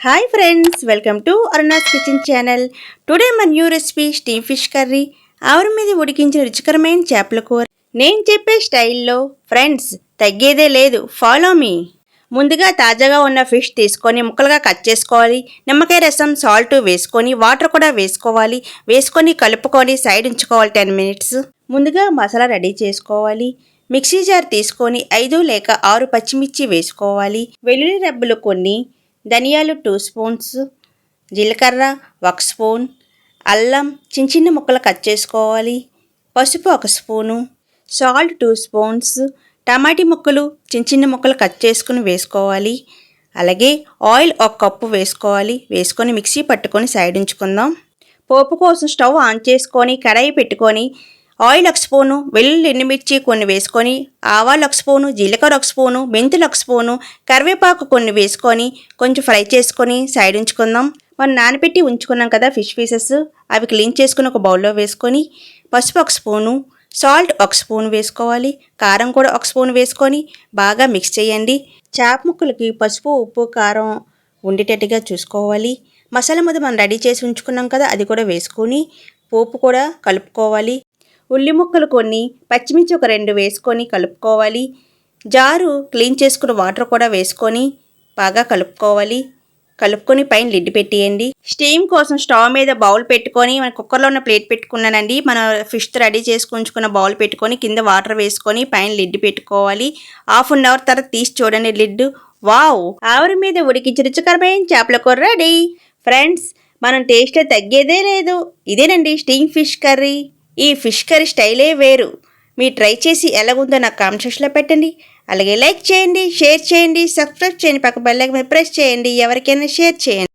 Hi friends welcome to Aruna's kitchen channel today మన new recipe steam fish curry ఆవిరి మీద ఉడికించిన రుచికరమైన చేపల కూర. నేను చెప్పే స్టైల్లో ఫ్రెండ్స్ తగ్గేదే లేదు. ఫాలో మీ ముందుగా తాజాగా ఉన్న ఫిష్ తీసుకొని ముక్కలుగా కట్ చేసుకోవాలి. నిమ్మకాయ రసం సాల్ట్ వేసుకొని వాటర్ కూడా వేసుకోవాలి. వేసుకొని కలుపుకొని సైడ్ ఉంచుకోవాలి టెన్ మినిట్స్ ముందుగా మసాలా రెడీ చేసుకోవాలి. మిక్సీ జార్ తీసుకొని ఐదు లేక ఆరు పచ్చిమిర్చి వేసుకోవాలి. వెల్లుల్లి రెబ్బలు కొన్ని ధనియాలు టూ స్పూన్స్ జీలకర్ర ఒక స్పూన్ అల్లం చిన్న చిన్న ముక్కలు కట్ చేసుకోవాలి. పసుపు ఒక స్పూను సాల్ట్ టూ స్పూన్స్ టమాటీ ముక్కలు చిన్న చిన్న ముక్కలు కట్ చేసుకుని వేసుకోవాలి. అలాగే ఆయిల్ ఒక కప్పు వేసుకోవాలి. వేసుకొని మిక్సీ పట్టుకొని సైడ్ ఉంచుకుందాం. పోపు కోసం స్టవ్ ఆన్ చేసుకొని కడాయి పెట్టుకొని ఆయిల్ ఒక స్పూను వెల్లుల్లి ఎండుమిర్చి కొన్ని వేసుకొని ఆవాలు ఒక స్పూను జీలకర్ర ఒక స్పూను మెంతులు ఒక స్పూను కరివేపాకు కొన్ని వేసుకొని కొంచెం ఫ్రై చేసుకొని సైడ్ ఉంచుకుందాం. మనం నానబెట్టి ఉంచుకున్నాం కదా ఫిష్ పీసెస్ అవి క్లీన్ చేసుకుని ఒక బౌల్లో వేసుకొని పసుపు ఒక స్పూను సాల్ట్ ఒక స్పూన్ వేసుకోవాలి కారం కూడా ఒక స్పూన్ వేసుకొని బాగా మిక్స్ చేయండి. చేప ముక్కలకి పసుపు ఉప్పు కారం ఉండేటట్టుగా చూసుకోవాలి. మసాలా ముద్ద మనం రెడీ చేసి ఉంచుకున్నాం కదా అది కూడా వేసుకొని పోపు కూడా కలుపుకోవాలి. ఉల్లి ముక్కలు కొన్ని పచ్చిమిర్చి ఒక రెండు వేసుకొని కలుపుకోవాలి. జారు క్లీన్ చేసుకున్న వాటర్ కూడా వేసుకొని బాగా కలుపుకోవాలి. కలుపుకొని పైన లిడ్ పెట్టేయండి. స్టీమ్ కోసం స్టవ్ మీద బౌల్ పెట్టుకొని మన కుక్కర్లో ఉన్న ప్లేట్ పెట్టుకున్నానండి. మన ఫిష్ రెడీ చేసుకుంచుకున్న బౌల్ పెట్టుకొని కింద వాటర్ వేసుకొని పైన లిడ్ పెట్టుకోవాలి. హాఫ్ అన్ అవర్ తర్వాత తీసి చూడండి లిడ్. వావ్! ఆవిరి మీద ఉడికించి రుచికరమైన చేపల కూర రెడీ. ఫ్రెండ్స్ మనం టేస్ట్ తగ్గేదే లేదు. ఇదేనండి స్టీమ్ ఫిష్ కర్రీ. ఈ ఫిష్ కర్రీ స్టైలే వేరు. మీరు ట్రై చేసి ఎలాగుందో నాకు కామెంట్ సెక్షన్లో పెట్టండి. అలాగే లైక్ చేయండి షేర్ చేయండి సబ్స్క్రైబ్ చేయండి. పక్క బెల్లకి ప్రెస్ చేయండి. ఎవరికైనా షేర్ చేయండి.